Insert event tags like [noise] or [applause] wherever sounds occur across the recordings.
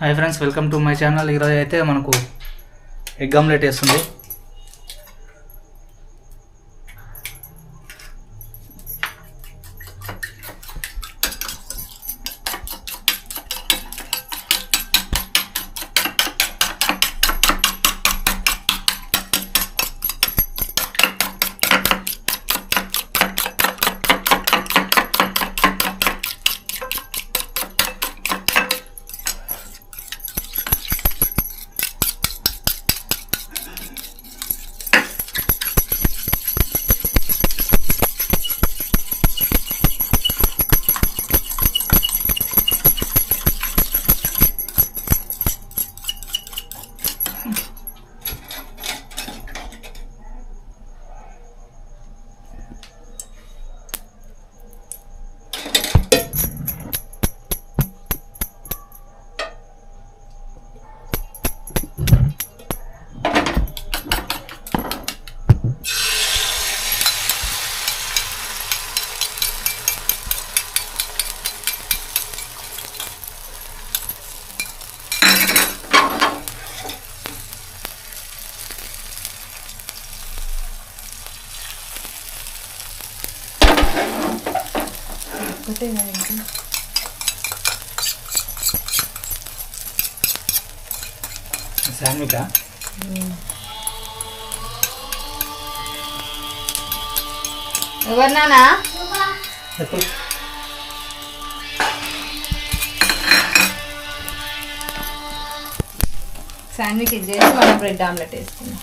Hi friends welcome to my channel ఈరోజు అయితే మనకు ఎగ్ ఆమ్లెట్ వేస్తుంది. శాండ్విచా ఎవరినానా ఎప్పుడు శాండ్విచ్ ఇది చేసి మన బ్రెడ్ ఆమ్లెట్ వేసుకుందాం.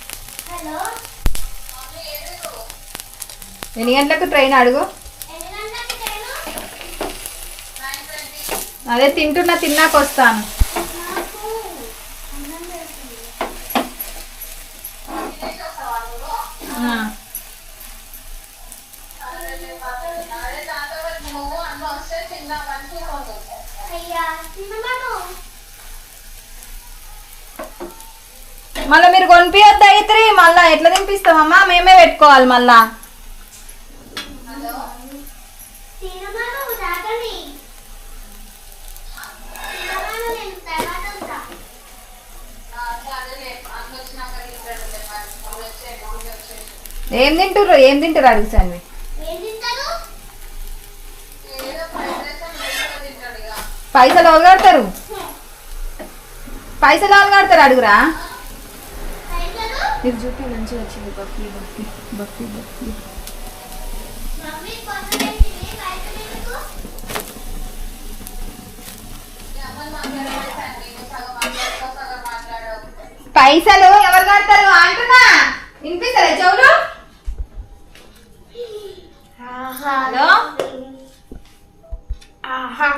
ఎన్ని గంటలకు ట్రైన్ అడుగు? అదే తింటున్నా తిన్నాక వస్తాను. మళ్ళీ మీరు కొనిపించద్దు అయితే మళ్ళా ఎట్లా తినిపిస్తామమ్మా మేమే పెట్టుకోవాలి మళ్ళా. ఏం తింటుర్రు? ఏం తింటారు అడుగు శాండ్విచ్ పైసలు ఎవరు కడతారు పైసలు ఎవరు కడతారు అడుగురా ఇది చూపి మంచిగా వచ్చింది బఫీ బఫీ బఫీ బఫీ. పైసలు ఎవరు కడతారు అంటున్నా? వినిపిస్తారా చెవులు? హలో? ఆహా.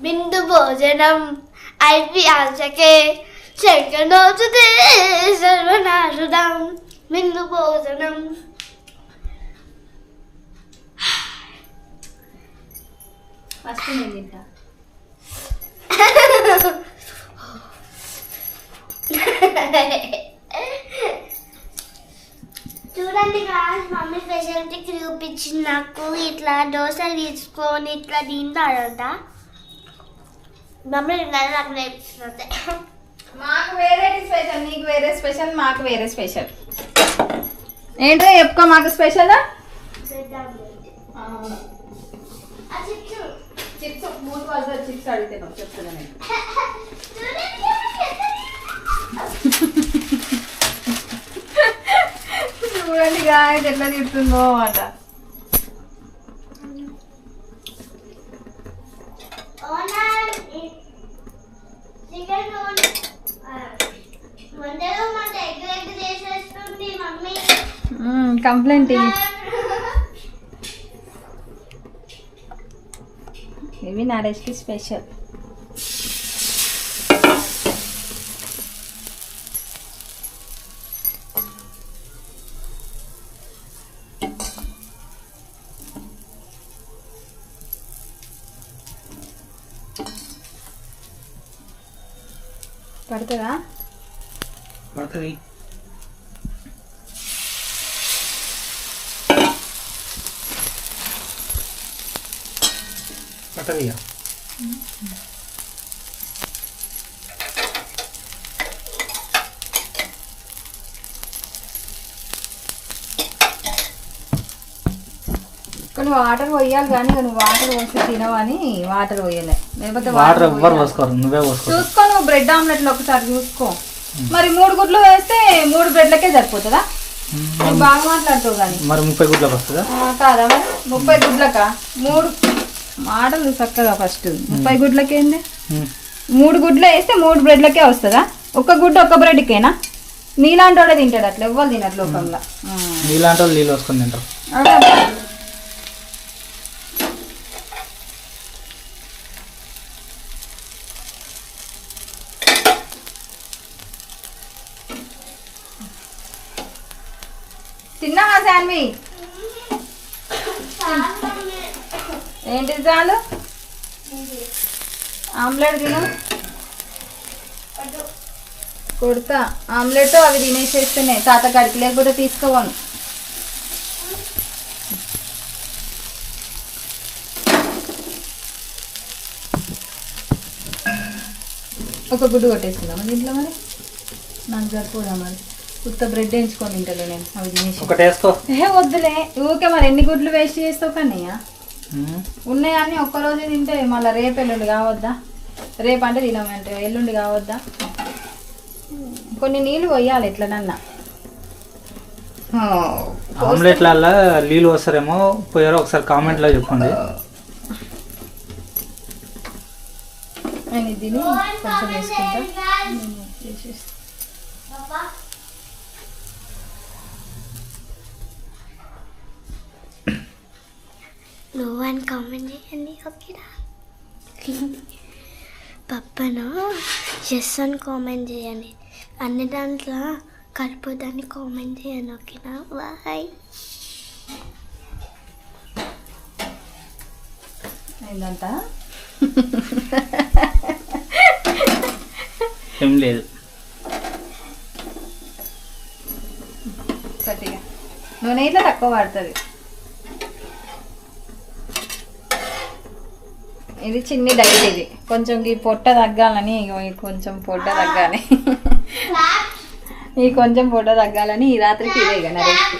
బిందు భోజనం ఐపిఆచకే శంకనోచుతే సర్వనాశుదం బిందు భోజనం. ఫస్ట్ నేను తింటా. చూడండి గాయస్ మమ్మీ స్పెషాలిటీ చూపించింది నాకు. ఇట్లా దోశలు తీసుకొని ఇట్లా తింటాడంట. మమ్మీ తిన్నాను నాకు నేర్పిస్తుంది. మాకు వేరే స్పెషల్ నీకు వేరే స్పెషల్ మాకు వేరే స్పెషల్ ఏంటో చెప్పుకో మాకు స్పెషల్ చిప్స్ మూడు వాళ్ళ చిప్స్ అడిగితే చెప్తున్నా నేను [laughs] చూడండి గాయస్ ఎట్లా తిడుతుందో అట. మాట కంప్లైంట్ ఇవి నరేష్కి స్పెషల్. పడుతుందా? పడుతుంది. పడుతుంది ఇక వాటర్ పోయాలి కానీ నువ్వు వాటర్ పోసి తినవని వాటర్ పోయలే. లేకపోతే వాటర్ ఎవ్వరు. పోసుకోరు నువ్వే పోసుకో. చూసుకో నువ్వు బ్రెడ్ ఆమ్లెట్లు ఒకసారి చూసుకో. మరి మూడు గుడ్లు వేస్తే మూడు బ్రెడ్లకే సరిపోతుందా? నువ్వు బాగా మాట్లాడుతావు కానీ. మరి ముప్పై గుడ్లకు వస్తుందా? కాదా మరి? ముప్పై గుడ్లకా? మూడు మాటలు చక్కగా ఫస్ట్ ముప్పై గుడ్లకేంది. మూడు గుడ్లు వేస్తే మూడు బ్రెడ్లకే వస్తుందా? ఒక్క గుడ్డు ఒక్క బ్రెడ్కేనా నీలాంటి వాడే తింటాడు అట్లా ఎవ్వరు తినట్లు లోకంలో నీలాంటి వాళ్ళు నీళ్ళు పోసుకొని తింటారు. తిన్నావా శాన్వి? ఏంటి చాలు? ఆమ్లెట్ తిను. కొడతా. ఆమ్లెట్ అవి తినేసేస్తున్నాయి తాత కడికి లేకపోతే తీసుకోవాను. ఒక గుడ్డు కొట్టేసుకుందామా దీంట్లో మరి? నాకు సరిపోదా మరి? ఉత్త బ్రెడ్ వేయించుకొని తింటలే నేను. అవి తినేసి. ఒకటి వేసుకో. ఏ వద్దులే. ఊకే మరి ఎన్ని గుడ్లు వేస్ట్ చేస్తావు కన్నయ్య ఉమ్. ఉన్నాయని ఒక్కరోజు తింటే మళ్ళీ రేపు ఎల్లుండి కావద్దా? రేపు అంటే తినమంటే ఎల్లుండి కావద్దా? కొన్ని నీళ్ళు పోయాలి ఎట్లనన్నా. ఆమ్లెట్లల్లో నీళ్ళు వస్తారేమో పోయారో ఒకసారి కామెంట్లో చెప్పండి. నేను ఇది తిని కొంచెం వేసుకుంటా. నువ్వు అని కామెంట్ చేయండి ఓకేనా పప్పను ఎస్ అని కామెంట్ చేయండి అన్ని దాంట్లో కలిపోదాన్ని కామెంట్ చేయండి ఓకేనా బాయ్ ఏందంట ఏం లేదు. నూనె ఇట్లా తక్కువ పడుతుంది ఇది చిన్ని డైట్ ఇది. కొంచెం ఈ పొట్ట తగ్గాలని కొంచెం పొట్ట తగ్గాలి. ఈ కొంచెం పొట్ట తగ్గాలని ఈ రాత్రికి ఇదే నా రెసిపీ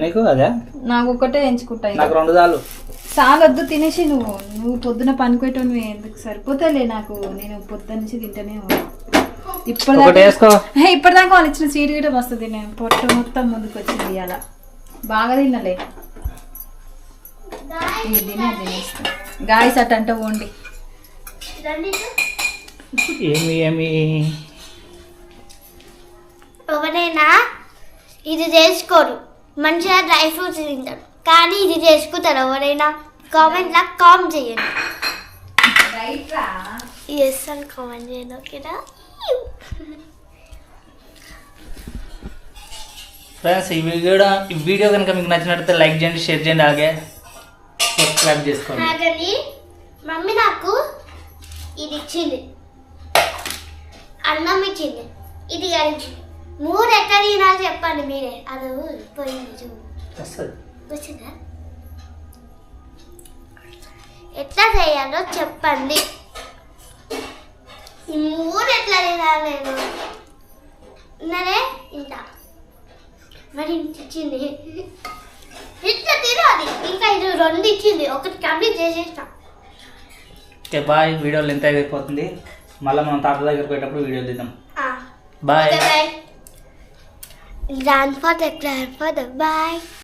నీకు అదే? నాకు ఒక్కటే ఎంచుకుంటా ఇక. నాకు రెండు చాలొద్దు తినేసి నువ్వు. నువ్వు పొద్దున నువ్వు ఎందుకు సరిపోతాలే నాకు. నేను పొద్దున్న నుంచి తింటూనే ఇప్పటిదాకా ఇప్పటిదాకా వాళ్ళు ఇచ్చిన సీట్ గిట వస్తుంది నేను పొట్ట మొత్తం ముందుకు వచ్చింది ఇవాళ బాగా తినలే తినేస్తా. గాయస్ అట్ అంటే వండి ఏమి ఏమి? ఎవరైనా ఇది చేసుకోరు. మంచిగా డ్రై ఫ్రూట్స్ తింటారు. కానీ ఇది చేసుకుంటారు ఎవరైనా. కామెంట్లో కామెంట్ చేయండి. ఎస్ అని కామెంట్ చేయండి ఓకేనా? ఫ్రెండ్స్ ఈ వీడియో ఈ వీడియో కనుక మీకు నచ్చినట్లయితే లైక్ చేయండి షేర్ చేయండి అలాగే. సబ్స్క్రైబ్ చేసుకోండి. మమ్మీ నాకు ఇది ఇచ్చింది. అన్నం ఇచ్చింది. ఇది కలిగింది మూడు ఎక్కడ తినాలి చెప్పండి మీరే. అది పోయింది వచ్చిందా? ఎట్లా చేయాలో చెప్పండి. ఈ మూడు ఎట్లా తినాలి నేను? నరే ఇంత మరి ఇచ్చింది. ఇంకా ఇది రెండు ఇచ్చింది. ఒకటి కంప్లీట్ చేసేస్తాం ఓకే బాయ్. వీడియో లెంత్ అయిపోతుంది. మళ్ళీ మనం తాత దగ్గర పోయేటప్పుడు వీడియో తీద్దాం. Bye. Bye. Grandfather, grandfather, bye.